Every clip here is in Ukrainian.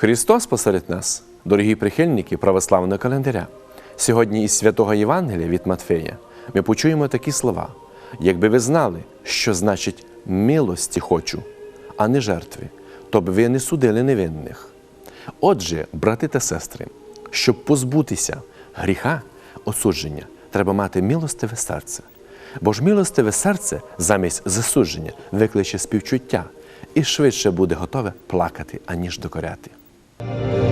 Христос посеред нас, дорогі прихильники православного календаря. Сьогодні із святого Євангелія від Матфея ми почуємо такі слова: якби ви знали, що значить милості хочу, а не жертви, то б ви не судили невинних. Отже, брати та сестри, щоб позбутися гріха, осудження, треба мати милостиве серце. Бо ж милостиве серце замість засудження викличе співчуття і швидше буде готове плакати, аніж докоряти. Thank you.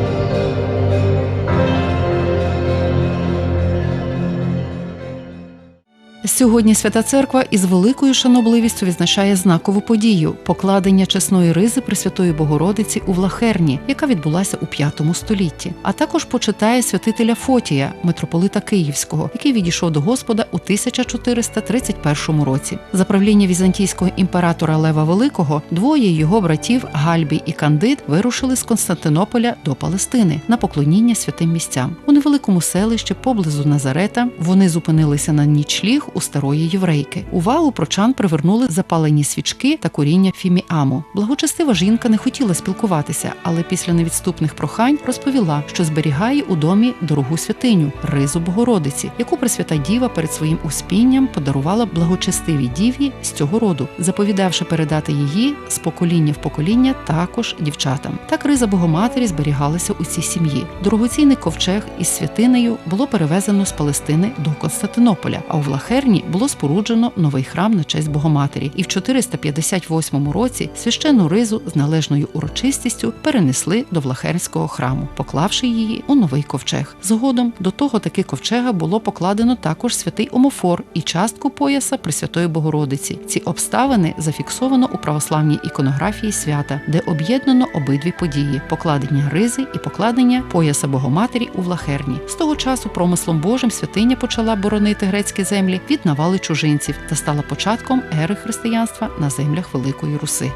Сьогодні Свята Церква із великою шанобливістю відзначає знакову подію покладення чесної ризи Пресвятої Богородиці у Влахерні, яка відбулася у V столітті. А також почитає святителя Фотія, митрополита Київського, який відійшов до Господа у 1431 році. За правління візантійського імператора Лева Великого двоє його братів Гальбій і Кандид вирушили з Константинополя до Палестини на поклоніння святим місцям. У невеликому селищі поблизу Назарета вони зупинилися на нічліг у старої єврейки. Увагу прочан привернули запалені свічки та коріння фіміаму. Благочестива жінка не хотіла спілкуватися, але після невідступних прохань розповіла, що зберігає у домі дорогу святиню ризу Богородиці, яку Пресвята Діва перед своїм успінням подарувала благочестивій діві з цього роду, заповідавши передати її з покоління в покоління також дівчатам. Так риза Богоматері зберігалася у цій сім'ї. Дорогоцінний ковчег із святинею було перевезено з Палестини до Константинополя, а у Влахерні було споруджено новий храм на честь Богоматері. І в 458 році священну ризу з належною урочистістю перенесли до Влахернського храму, поклавши її у новий ковчег. Згодом до того таки ковчега було покладено також святий омофор і частку пояса Пресвятої Богородиці. Ці обставини зафіксовано у православній іконографії свята, де об'єднано обидві події: покладення ризи і покладення пояса Богоматері у Влахерні. З того часу промислом Божим святиня почала боронити грецькі землі від навали чужинців та стала початком ери християнства на землях Великої Руси.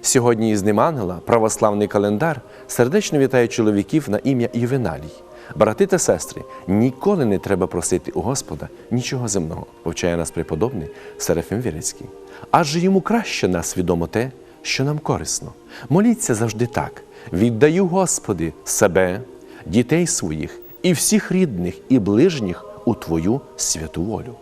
Сьогодні із ним ангела православний календар сердечно вітає чоловіків на ім'я Євеналій. Брати та сестри, ніколи не треба просити у Господа нічого земного, повчає нас преподобний Серафим Вірецький. Адже йому краще нас відомо те, що нам корисно. Моліться завжди так: віддаю Господи себе, дітей своїх і всіх рідних і ближніх у Твою святу волю.